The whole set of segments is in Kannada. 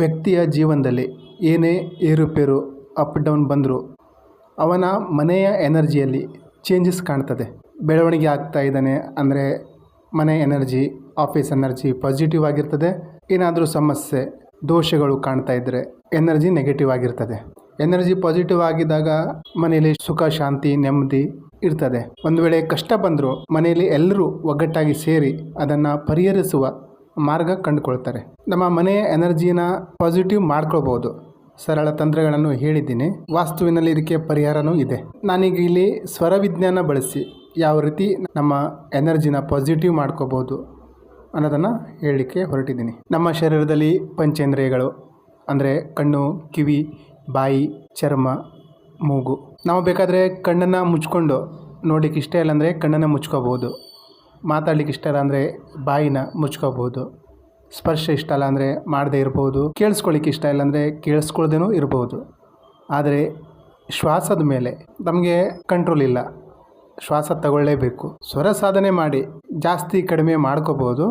ವ್ಯಕ್ತಿಯ ಜೀವನದಲ್ಲಿ ಏನೇ ಏರುಪೇರು ಅಪ್ ಡೌನ್ ಬಂದರೂ ಅವನ ಮನೆಯ ಎನರ್ಜಿಯಲ್ಲಿ ಚೇಂಜಸ್ ಕಾಣ್ತದೆ. ಬೆಳವಣಿಗೆ ಆಗ್ತಾ ಇದ್ದಾನೆ ಅಂದರೆ ಮನೆ ಎನರ್ಜಿ ಆಫೀಸ್ ಎನರ್ಜಿ ಪಾಸಿಟಿವ್ ಆಗಿರ್ತದೆ. ಏನಾದರೂ ಸಮಸ್ಯೆ, ದೋಷಗಳು ಕಾಣ್ತಾ ಇದ್ದರೆ ಎನರ್ಜಿ ನೆಗೆಟಿವ್ ಆಗಿರ್ತದೆ. ಎನರ್ಜಿ ಪಾಸಿಟಿವ್ ಆಗಿದ್ದಾಗ ಮನೆಯಲ್ಲಿ ಸುಖ, ಶಾಂತಿ, ನೆಮ್ಮದಿ ಇರ್ತದೆ. ಒಂದು ವೇಳೆ ಕಷ್ಟ ಬಂದರೂ ಮನೆಯಲ್ಲಿ ಎಲ್ಲರೂ ಒಗ್ಗಟ್ಟಾಗಿ ಸೇರಿ ಅದನ್ನು ಪರಿಹರಿಸುವ ಮಾರ್ಗ ಕಂಡುಕೊಳ್ತಾರೆ. ನಮ್ಮ ಮನೆಯ ಎನರ್ಜಿನ ಪಾಸಿಟಿವ್ ಮಾಡ್ಕೊಳ್ಬೋದು ಸರಳ ತಂತ್ರಗಳನ್ನು ಹೇಳಿದ್ದೀನಿ. ವಾಸ್ತುವಿನಲ್ಲಿ ಇದಕ್ಕೆ ಪರಿಹಾರನೂ ಇದೆ. ನಾನೀಗ ಇಲ್ಲಿ ಸ್ವರ ವಿಜ್ಞಾನ ಬಳಸಿ ಯಾವ ರೀತಿ ನಮ್ಮ ಎನರ್ಜಿನ ಪಾಸಿಟಿವ್ ಮಾಡ್ಕೋಬೋದು ಅನ್ನೋದನ್ನು ಹೇಳಲಿಕ್ಕೆ ಹೊರಟಿದ್ದೀನಿ. ನಮ್ಮ ಶರೀರದಲ್ಲಿ ಪಂಚೇಂದ್ರಿಯಗಳು, ಅಂದರೆ ಕಣ್ಣು, ಕಿವಿ, ಬಾಯಿ, ಚರ್ಮ, ಮೂಗು. ನಾವು ಬೇಕಾದರೆ ಕಣ್ಣನ್ನು ಮುಚ್ಕೊಂಡು ನೋಡಿಕ್ಕೆ ಇಷ್ಟ ಇಲ್ಲ ಅಂದರೆ ಕಣ್ಣನ್ನು ಮುಚ್ಕೋಬೋದು ಮಾತಾಡ್ಲಿಕ್ಕೆ ಇಷ್ಟ ಇಲ್ಲ ಅಂದರೆ ಬಾಯಿನ ಮುಚ್ಕೋಬೋದು. ಸ್ಪರ್ಶ ಇಷ್ಟ ಇಲ್ಲ ಅಂದರೆ ಮಾಡದೇ ಇರ್ಬೋದು. ಕೇಳಿಸ್ಕೊಳ್ಳಿಕ್ಕೆ ಇಷ್ಟ ಇಲ್ಲ ಅಂದರೆ ಕೇಳಿಸ್ಕೊಳ್ದೇನೂ ಇರ್ಬೋದು. ಆದರೆ ಶ್ವಾಸದ ಮೇಲೆ ನಮಗೆ ಕಂಟ್ರೋಲ್ ಇಲ್ಲ. ಶ್ವಾಸ ತಗೊಳ್ಳೇಬೇಕು. ಸ್ವರ ಸಾಧನೆ ಮಾಡಿ ಜಾಸ್ತಿ ಕಡಿಮೆ ಮಾಡ್ಕೋಬೋದು.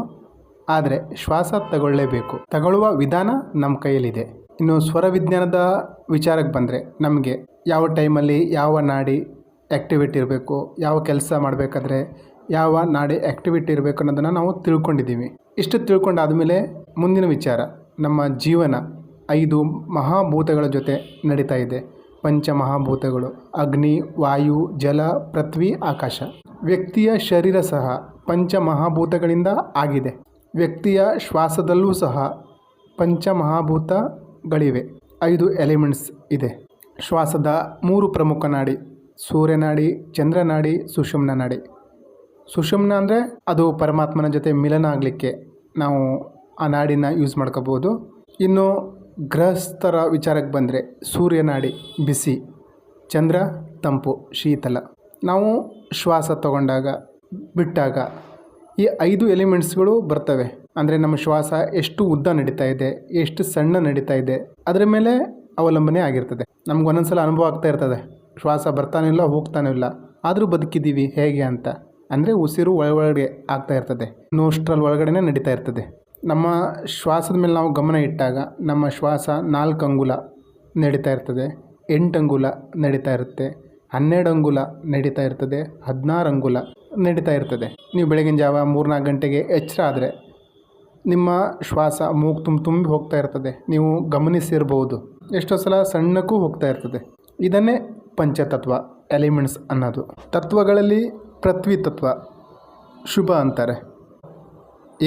ಆದರೆ ಶ್ವಾಸ ತಗೊಳ್ಳೇಬೇಕು. ತಗೊಳ್ಳುವ ವಿಧಾನ ನಮ್ಮ ಕೈಯಲ್ಲಿದೆ. ಇನ್ನು ಸ್ವರ ವಿಜ್ಞಾನದ ವಿಚಾರಕ್ಕೆ ಬಂದರೆ ನಮಗೆ ಯಾವ ಟೈಮಲ್ಲಿ ಯಾವ ನಾಡಿ ಆ್ಯಕ್ಟಿವಿಟಿ ಇರಬೇಕು, ಯಾವ ಕೆಲಸ ಮಾಡಬೇಕಾದ್ರೆ ಯಾವ ನಾಡಿ ಆ್ಯಕ್ಟಿವಿಟಿ ಇರಬೇಕು ಅನ್ನೋದನ್ನು ನಾವು ತಿಳ್ಕೊಂಡಿದ್ದೀವಿ. ಇಷ್ಟು ತಿಳ್ಕೊಂಡಾದಮೇಲೆ ಮುಂದಿನ ವಿಚಾರ, ನಮ್ಮ ಜೀವನ ಐದು ಮಹಾಭೂತಗಳ ಜೊತೆ ನಡೀತಾ ಇದೆ. ಪಂಚಮಹಾಭೂತಗಳು, ಅಗ್ನಿ, ವಾಯು, ಜಲ, ಪೃಥ್ವಿ, ಆಕಾಶ. ವ್ಯಕ್ತಿಯ ಶರೀರ ಸಹ ಪಂಚಮಹಾಭೂತಗಳಿಂದ ಆಗಿದೆ. ವ್ಯಕ್ತಿಯ ಶ್ವಾಸದಲ್ಲೂ ಸಹ ಪಂಚಮಹಾಭೂತಗಳಿವೆ. ಐದು ಎಲಿಮೆಂಟ್ಸ್ ಇದೆ. ಶ್ವಾಸದ ಮೂರು ಪ್ರಮುಖ ನಾಡಿ, ಸೂರ್ಯನಾಡಿ, ಚಂದ್ರನಾಡಿ, ಸುಷುಮ್ನ ನಾಡಿ. ಸುಷುಮ್ನ ಅಂದರೆ ಅದು ಪರಮಾತ್ಮನ ಜೊತೆ ಮಿಲನ ಆಗಲಿಕ್ಕೆ ನಾವು ಆ ನಾಡಿನ ಯೂಸ್ ಮಾಡ್ಕೋಬೋದು. ಇನ್ನು ಗೃಹಸ್ಥರ ವಿಚಾರಕ್ಕೆ ಬಂದರೆ ಸೂರ್ಯನಾಡಿ ಬಿಸಿ, ಚಂದ್ರ, ತಂಪು, ಶೀತಲ. ನಾವು ಶ್ವಾಸ ತಗೊಂಡಾಗ, ಬಿಟ್ಟಾಗ ಈ ಐದು ಎಲಿಮೆಂಟ್ಸ್ಗಳು ಬರ್ತವೆ. ಅಂದರೆ ನಮ್ಮ ಶ್ವಾಸ ಎಷ್ಟು ಉದ್ದ ನಡೀತಾ ಇದೆ, ಎಷ್ಟು ಸಣ್ಣ ನಡೀತಾ ಇದೆ, ಅದರ ಮೇಲೆ ಅವಲಂಬನೆ ಆಗಿರ್ತದೆ. ನಮ್ಗೆ ಒಂದೊಂದು ಸಲ ಅನುಭವ ಆಗ್ತಾ ಇರ್ತದೆ. ಶ್ವಾಸ ಬರ್ತಾನೂ ಇಲ್ಲ ಹೋಗ್ತಾನೂ ಇಲ್ಲ. ಆದರೂ ಬದುಕಿದ್ದೀವಿ ಹೇಗೆ ಅಂತ. ಅಂದರೆ ಉಸಿರು ಒಳಗಡೆ ಆಗ್ತಾ ಇರ್ತದೆ ನೋಸ್ಟ್ರಲ್ ಒಳಗಡೆ ನಡೀತಾ ಇರ್ತದೆ. ನಮ್ಮ ಶ್ವಾಸದ ಮೇಲೆ ನಾವು ಗಮನ ಇಟ್ಟಾಗ ನಮ್ಮ ಶ್ವಾಸ ನಾಲ್ಕು ಅಂಗುಲ ನಡೀತಾ ಇರ್ತದೆ, ಎಂಟು ಅಂಗುಲ ನಡೀತಾ ಇರುತ್ತೆ, ಹನ್ನೆರಡು ಅಂಗುಲ ನಡೀತಾ ಇರ್ತದೆ, ಹದಿನಾರು ಅಂಗುಲ ನಡೀತಾ ಇರ್ತದೆ. ನೀವು ಬೆಳಗಿನ ಜಾವ ಮೂರ್ನಾಲ್ಕು ಗಂಟೆಗೆ ಎಚ್ಚರ ಆದರೆ ನಿಮ್ಮ ಶ್ವಾಸ ಮೂಗು ತುಂಬ ತುಂಬಿ ಹೋಗ್ತಾ ಇರ್ತದೆ, ನೀವು ಗಮನಿಸಿರ್ಬೋದು. ಎಷ್ಟೋ ಸಲ ಸಣ್ಣಕ್ಕೂ ಹೋಗ್ತಾ ಇರ್ತದೆ. ಇದನ್ನೇ ಪಂಚತತ್ವ, ಎಲಿಮೆಂಟ್ಸ್ ಅನ್ನೋದು. ತತ್ವಗಳಲ್ಲಿ ಪೃಥ್ವಿ ತತ್ವ ಶುಭ ಅಂತಾರೆ.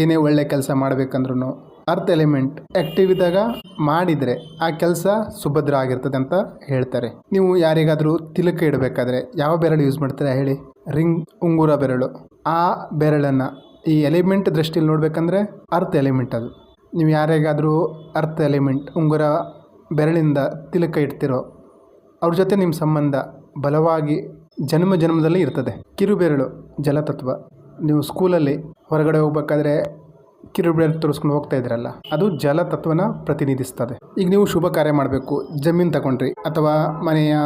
ಏನೇ ಒಳ್ಳೆ ಕೆಲಸ ಮಾಡಬೇಕಂದ್ರೂ ಅರ್ಥ್ ಎಲಿಮೆಂಟ್ ಆ್ಯಕ್ಟಿವ್ ಇದ್ದಾಗ ಮಾಡಿದರೆ ಆ ಕೆಲಸ ಸುಭದ್ರ ಆಗಿರ್ತದೆ ಅಂತ ಹೇಳ್ತಾರೆ. ನೀವು ಯಾರಿಗಾದರೂ ತಿಲಕ ಇಡಬೇಕಾದ್ರೆ ಯಾವ ಬೆರಳು ಯೂಸ್ ಮಾಡ್ತೀರಾ ಹೇಳಿ? ರಿಂಗ್, ಉಂಗುರ ಬೆರಳು. ಆ ಬೆರಳನ್ನು ಈ ಎಲಿಮೆಂಟ್ ದೃಷ್ಟಿಯಲ್ಲಿ ನೋಡಬೇಕಂದ್ರೆ ಅರ್ಥ್ ಎಲಿಮೆಂಟ್ ಅದು. ನೀವು ಯಾರಿಗಾದರೂ ಅರ್ಥ್ ಎಲಿಮೆಂಟ್, ಉಂಗುರ ಬೆರಳಿಂದ ತಿಲಕ ಇಡ್ತಿರೋ, ಅವ್ರ ಜೊತೆ ನಿಮ್ಮ ಸಂಬಂಧ ಬಲವಾಗಿ ಜನ್ಮ ಜನ್ಮದಲ್ಲಿ ಇರ್ತದೆ. ಕಿರುಬೆರಳು, ಜಲತತ್ವ. ನೀವು ಸ್ಕೂಲಲ್ಲಿ ಹೊರಗಡೆ ಹೋಗ್ಬೇಕಾದ್ರೆ ಕಿರುಬೆರಳು ತೋರಿಸ್ಕೊಂಡು ಹೋಗ್ತಾ ಇದ್ರಲ್ಲ, ಅದು ಜಲತತ್ವನ ಪ್ರತಿನಿಧಿಸ್ತದೆ. ಈಗ ನೀವು ಶುಭ ಕಾರ್ಯ ಮಾಡಬೇಕು. ಜಮೀನು ತಗೊಂಡ್ರಿ ಅಥವಾ ಮನೆಯ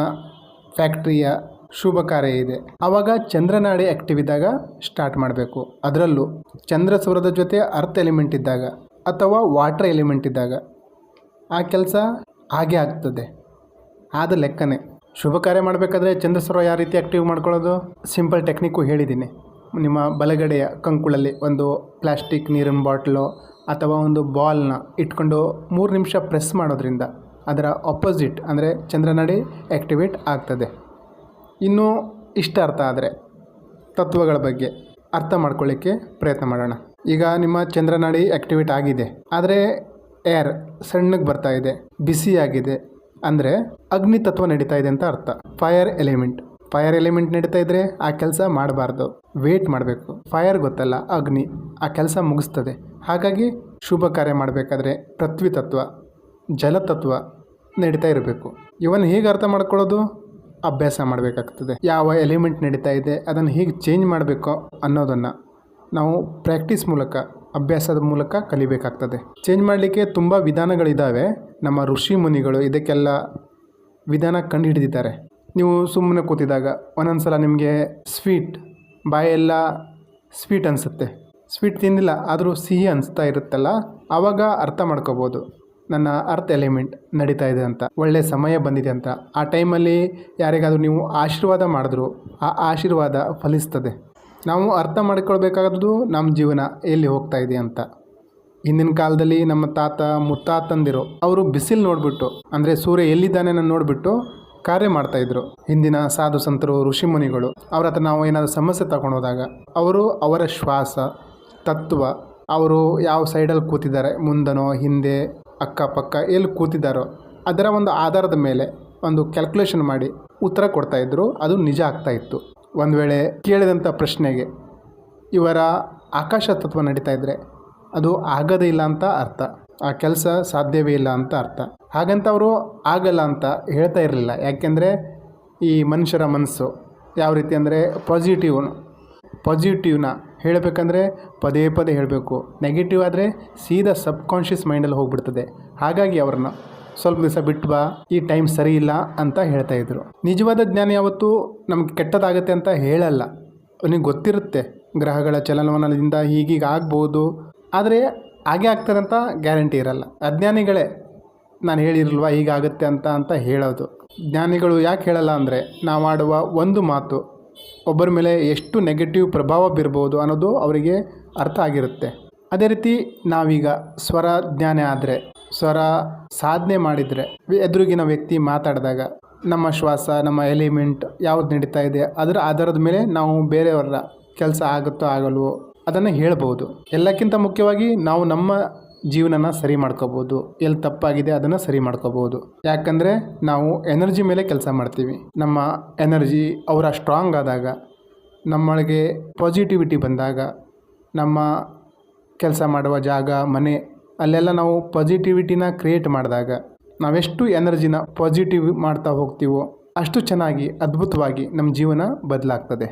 ಫ್ಯಾಕ್ಟ್ರಿಯ ಶುಭ ಕಾರ್ಯ ಇದೆ. ಆವಾಗ ಚಂದ್ರನಾಡಿ ಆ್ಯಕ್ಟಿವ್ ಇದ್ದಾಗ ಸ್ಟಾರ್ಟ್ ಮಾಡಬೇಕು. ಅದರಲ್ಲೂ ಚಂದ್ರ ಸ್ವರದ ಜೊತೆ ಅರ್ಥ ಎಲಿಮೆಂಟ್ ಇದ್ದಾಗ ಅಥವಾ ವಾಟರ್ ಎಲಿಮೆಂಟ್ ಇದ್ದಾಗ ಆ ಕೆಲಸ ಹಾಗೆ ಆಗ್ತದೆ. ಆದ ಲೆಕ್ಕನೇ ಶುಭ ಕಾರ್ಯ ಮಾಡಬೇಕಾದ್ರೆ ಚಂದ್ರಸೌರ ಯಾವ ರೀತಿ ಆ್ಯಕ್ಟಿವ್ ಮಾಡ್ಕೊಳ್ಳೋದು? ಸಿಂಪಲ್ ಟೆಕ್ನಿಕ್ಕು ಹೇಳಿದ್ದೀನಿ. ನಿಮ್ಮ ಬಲಗಡೆಯ ಕಂಕುಳಲ್ಲಿ ಒಂದು ಪ್ಲಾಸ್ಟಿಕ್ ನೀರಿನ ಬಾಟ್ಲು ಅಥವಾ ಒಂದು ಬಾಲ್ನ ಇಟ್ಕೊಂಡು ಮೂರು ನಿಮಿಷ ಪ್ರೆಸ್ ಮಾಡೋದ್ರಿಂದ ಅದರ ಅಪೋಸಿಟ್ ಅಂದರೆ ಚಂದ್ರನಾಡಿ ಆ್ಯಕ್ಟಿವೇಟ್ ಆಗ್ತದೆ. ಇನ್ನೂ ಇಷ್ಟ ಅರ್ಥ ಆದರೆ ತತ್ವಗಳ ಬಗ್ಗೆ ಅರ್ಥ ಮಾಡ್ಕೊಳ್ಳಿಕ್ಕೆ ಪ್ರಯತ್ನ ಮಾಡೋಣ. ಈಗ ನಿಮ್ಮ ಚಂದ್ರನಾಡಿ ಆ್ಯಕ್ಟಿವೇಟ್ ಆಗಿದೆ. ಆದರೆ ಏರ್ ಸಣ್ಣಗೆ ಬರ್ತಾ ಇದೆ ಬಿಸಿಯಾಗಿದೆ ಅಂದರೆ ಅಗ್ನಿ ತತ್ವ ನಡೀತಾ ಇದೆ ಅಂತ ಅರ್ಥ. ಫೈರ್ ಎಲಿಮೆಂಟ್ ಫೈರ್ ಎಲಿಮೆಂಟ್ ನಡೀತಾ ಇದ್ರೆ ಆ ಕೆಲಸ ಮಾಡಬಾರ್ದು. ವೇಟ್ ಮಾಡಬೇಕು. ಫೈರ್ ಗೊತ್ತಲ್ಲ, ಅಗ್ನಿ. ಆ ಕೆಲಸ ಮುಗಿಸ್ತದೆ. ಹಾಗಾಗಿ ಶುಭ ಕಾರ್ಯ ಮಾಡಬೇಕಾದ್ರೆ ಪೃಥ್ವಿ ತತ್ವ ಜಲತತ್ವ ನಡೀತಾ ಇರಬೇಕು. ಇವನ್ ಹೇಗೆ ಅರ್ಥ ಮಾಡ್ಕೊಳ್ಳೋದು? ಅಭ್ಯಾಸ ಮಾಡಬೇಕಾಗ್ತದೆ. ಯಾವ ಎಲಿಮೆಂಟ್ ನಡೀತಾ ಇದೆ, ಅದನ್ನು ಹೇಗೆ ಚೇಂಜ್ ಮಾಡಬೇಕು ಅನ್ನೋದನ್ನು ನಾವು ಪ್ರಾಕ್ಟೀಸ್ ಮೂಲಕ, ಅಭ್ಯಾಸದ ಮೂಲಕ ಕಲಿಬೇಕಾಗ್ತದೆ. ಚೇಂಜ್ ಮಾಡಲಿಕ್ಕೆ ತುಂಬ ವಿಧಾನಗಳಿದ್ದಾವೆ ನಮ್ಮ ಋಷಿ ಮುನಿಗಳು ಇದಕ್ಕೆಲ್ಲ ವಿಧಾನ ಕಂಡುಹಿಡಿದಿದ್ದಾರೆ. ನೀವು ಸುಮ್ಮನೆ ಕೂತಿದಾಗ ಒಂದೊಂದು ಸಲ ನಿಮಗೆ ಸ್ವೀಟ್, ಬಾಯೆಲ್ಲ ಸ್ವೀಟ್ ಅನಿಸುತ್ತೆ. ಸ್ವೀಟ್ ತಿಂದಿಲ್ಲ ಆದರೂ ಸಿಹಿ ಅನಿಸ್ತಾ ಇರುತ್ತಲ್ಲ? ಆವಾಗ ಅರ್ಥ ಮಾಡ್ಕೋಬೋದು. ನನ್ನ ಅರ್ತ್ ಎಲಿಮೆಂಟ್ ನಡೀತಾ ಇದೆ ಅಂತ. ಒಳ್ಳೆಯ ಸಮಯ ಬಂದಿದೆ ಅಂತ. ಆ ಟೈಮಲ್ಲಿ ಯಾರಿಗಾದರೂ ನೀವು ಆಶೀರ್ವಾದ ಮಾಡಿದ್ರು, ಆ ಆಶೀರ್ವಾದ ಫಲಿಸ್ತದೆ. ನಾವು ಅರ್ಥ ಮಾಡ್ಕೊಳ್ಬೇಕಾದ್ದು ನಮ್ಮ ಜೀವನ ಎಲ್ಲಿ ಹೋಗ್ತಾ ಇದೆ ಅಂತ. ಹಿಂದಿನ ಕಾಲದಲ್ಲಿ ನಮ್ಮ ತಾತ, ಮುತ್ತಾತಂದಿರು ಅವರು ಬಿಸಿಲು ನೋಡಿಬಿಟ್ಟು, ಅಂದರೆ ಸೂರ್ಯ ಎಲ್ಲಿದ್ದಾನೆ ನಾನು ನೋಡಿಬಿಟ್ಟು ಕಾರ್ಯ ಮಾಡ್ತಾಯಿದ್ರು ಹಿಂದಿನ ಸಾಧು ಸಂತರು ಋಷಿಮುನಿಗಳು ಅವ್ರ ಹತ್ರ ನಾವು ಏನಾದರೂ ಸಮಸ್ಯೆ ತಗೊಂಡು ಹೋದಾಗ ಅವರು ಅವರ ಶ್ವಾಸ, ತತ್ವ, ಅವರು ಯಾವ ಸೈಡಲ್ಲಿ ಕೂತಿದ್ದಾರೆ, ಮುಂದನೋ, ಹಿಂದೆ, ಅಕ್ಕಪಕ್ಕ, ಎಲ್ಲಿ ಕೂತಿದ್ದಾರೋ, ಅದರ ಒಂದು ಆಧಾರದ ಮೇಲೆ ಒಂದು ಕ್ಯಾಲ್ಕುಲೇಷನ್ ಮಾಡಿ ಉತ್ತರ ಕೊಡ್ತಾಯಿದ್ರು ಅದು ನಿಜ ಆಗ್ತಾ ಇತ್ತು. ಒಂದು ವೇಳೆ ಕೇಳಿದಂಥ ಪ್ರಶ್ನೆಗೆ ಇವರ ಆಕಾಶ ತತ್ವ ನಡೀತಾ ಇದ್ದರೆ ಅದು ಆಗೋದೇ ಇಲ್ಲ ಅಂತ ಅರ್ಥ. ಆ ಕೆಲಸ ಸಾಧ್ಯವೇ ಇಲ್ಲ ಅಂತ ಅರ್ಥ. ಹಾಗಂತ ಅವರು ಆಗಲ್ಲ ಅಂತ ಹೇಳ್ತಾ ಇರಲಿಲ್ಲ. ಯಾಕೆಂದರೆ ಈ ಮನುಷ್ಯರ ಮನಸ್ಸು ಯಾವ ರೀತಿ ಅಂದರೆ ಪಾಸಿಟಿವ್ ಪಾಸಿಟಿವ್ನ ಹೇಳಬೇಕಂದ್ರೆ ಪದೇ ಪದೇ ಹೇಳಬೇಕು. ನೆಗೆಟಿವ್ ಆದರೆ ಸೀದಾ ಸಬ್ ಕಾನ್ಷಿಯಸ್ ಮೈಂಡಲ್ಲಿ ಹೋಗ್ಬಿಡ್ತದೆ. ಹಾಗಾಗಿ ಅವ್ರನ್ನ ಸ್ವಲ್ಪ ದಿವಸ ಬಿಟ್ಟು ಬಾ, ಈ ಟೈಮ್ ಸರಿ ಇಲ್ಲ ಅಂತ ಹೇಳ್ತಾ ಇದ್ರು. ನಿಜವಾದ ಜ್ಞಾನ ಯಾವತ್ತೂ ನಮ್ಗೆ ಕೆಟ್ಟದಾಗತ್ತೆ ಅಂತ ಹೇಳಲ್ಲ. ಅವನಿಗೆ ಗೊತ್ತಿರುತ್ತೆ, ಗ್ರಹಗಳ ಚಲನವಲನದಿಂದ ಹೀಗೀಗೆ ಆಗ್ಬೋದು. ಆದರೆ ಹಾಗೆ ಆಗ್ತದಂತ ಗ್ಯಾರಂಟಿ ಇರಲ್ಲ. ಅಜ್ಞಾನಿಗಳೇ ನಾನು ಹೇಳಿರಲ್ವ ಹೀಗಾಗುತ್ತೆ ಅಂತ ಅಂತ ಹೇಳೋದು. ಜ್ಞಾನಿಗಳು ಯಾಕೆ ಹೇಳಲ್ಲ ಅಂದರೆ ನಾವು ಆಡುವ ಒಂದು ಮಾತು, ಒಬ್ಬರ ಮೇಲೆ ಎಷ್ಟು ನೆಗೆಟಿವ್ ಪ್ರಭಾವ ಬೀರ್ಬೋದು ಅನ್ನೋದು ಅವರಿಗೆ ಅರ್ಥ ಆಗಿರುತ್ತೆ. ಅದೇ ರೀತಿ ನಾವೀಗ ಸ್ವರ ಜ್ಞಾನ ಆದರೆ, ಸ್ವರ ಸಾಧನೆ ಮಾಡಿದರೆ ಎದುರುಗಿನ ವ್ಯಕ್ತಿ ಮಾತಾಡಿದಾಗ ನಮ್ಮ ಶ್ವಾಸ, ನಮ್ಮ ಎಲಿಮೆಂಟ್ ಯಾವ್ದು ನಡೀತಾ ಇದೆ, ಅದರ ಆಧಾರದ ಮೇಲೆ ನಾವು ಬೇರೆಯವರ ಕೆಲಸ ಆಗುತ್ತೋ ಆಗಲ್ವೋ ಅದನ್ನು ಹೇಳಬಹುದು ಎಲ್ಲಕ್ಕಿಂತ ಮುಖ್ಯವಾಗಿ ನಾವು ನಮ್ಮ ಜೀವನನ ಸರಿ ಮಾಡ್ಕೋಬೋದು. ಎಲ್ಲಿ ತಪ್ಪಾಗಿದೆ ಅದನ್ನು ಸರಿ ಮಾಡ್ಕೋಬೋದು. ಯಾಕಂದರೆ ನಾವು ಎನರ್ಜಿ ಮೇಲೆ ಕೆಲಸ ಮಾಡ್ತೀವಿ. ನಮ್ಮ ಎನರ್ಜಿ ಅವರ ಸ್ಟ್ರಾಂಗ್ ಆದಾಗ, ನಮ್ಮೊಳಗೆ ಪಾಸಿಟಿವಿಟಿ ಬಂದಾಗ, ನಮ್ಮ ಕೆಲಸ ಮಾಡುವ ಜಾಗ, ಮನೆ, ಅಲ್ಲೆಲ್ಲ ನಾವು ಪಾಸಿಟಿವಿಟಿನ ಕ್ರಿಯೇಟ್ ಮಾಡಿದಾಗ, ನಾವೆಷ್ಟು ಎನರ್ಜಿನ ಪಾಸಿಟಿವ್ ಮಾಡ್ತಾ ಹೋಗ್ತೀವೋ ಅಷ್ಟು ಚೆನ್ನಾಗಿ, ಅದ್ಭುತವಾಗಿ ನಮ್ಮ ಜೀವನ ಬದಲಾಗ್ತದೆ.